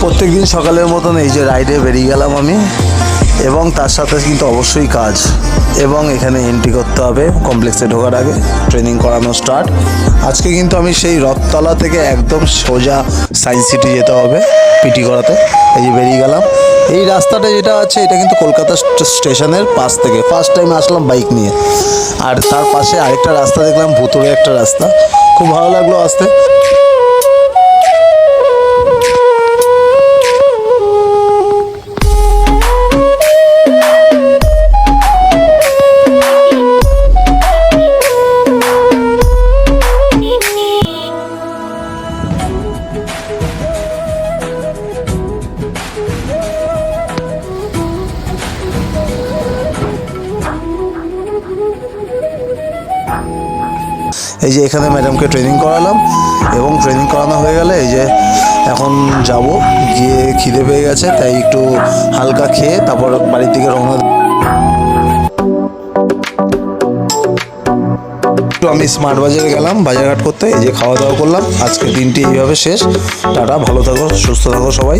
প্রত্যেকদিন সকালের মতন এই যে রাইডে বেরিয়ে গেলাম আমি। এবং তার সাথে কিন্তু অবশ্যই কাজ। এবং এখানে এন্ট্রি করতে হবে কমপ্লেক্সে ঢোকার আগে ট্রেনিং করানো স্টার্ট আজকে কিন্তু আমি সেই রথতলা থেকে একদম সোজা সায়েন্স সিটি যেতে হবে পিটি করাতে। এই যে বেরিয়ে গেলাম। এই রাস্তাটা যেটা আছে, এটা কিন্তু কলকাতা স্ট- স্টেশনের পাশ থেকে। ফার্স্ট টাইম আসলাম বাইক নিয়ে। আর তার পাশে আরেকটা রাস্তা দেখলাম ভুতুরে একটা রাস্তা। খুব ভালো লাগল আসতে। এই যে এখানে ম্যাডামকে ট্রেনিং করালাম এবং ট্রেনিং করানো হয়ে গেলে এই যে এখন যাব। গিয়ে খিদে পেয়ে গেছে, তাই একটু হালকা খেয়ে তারপর বাড়ির দিকে রওনা একটু আমি স্মার্ট বাজারে গেলাম, বাজারঘাট করতে এই যে খাওয়া দাওয়া করলাম। আজকে দিনটি এইভাবে শেষ। টাটা, ভালো থাকো, সুস্থ থাকো সবাই।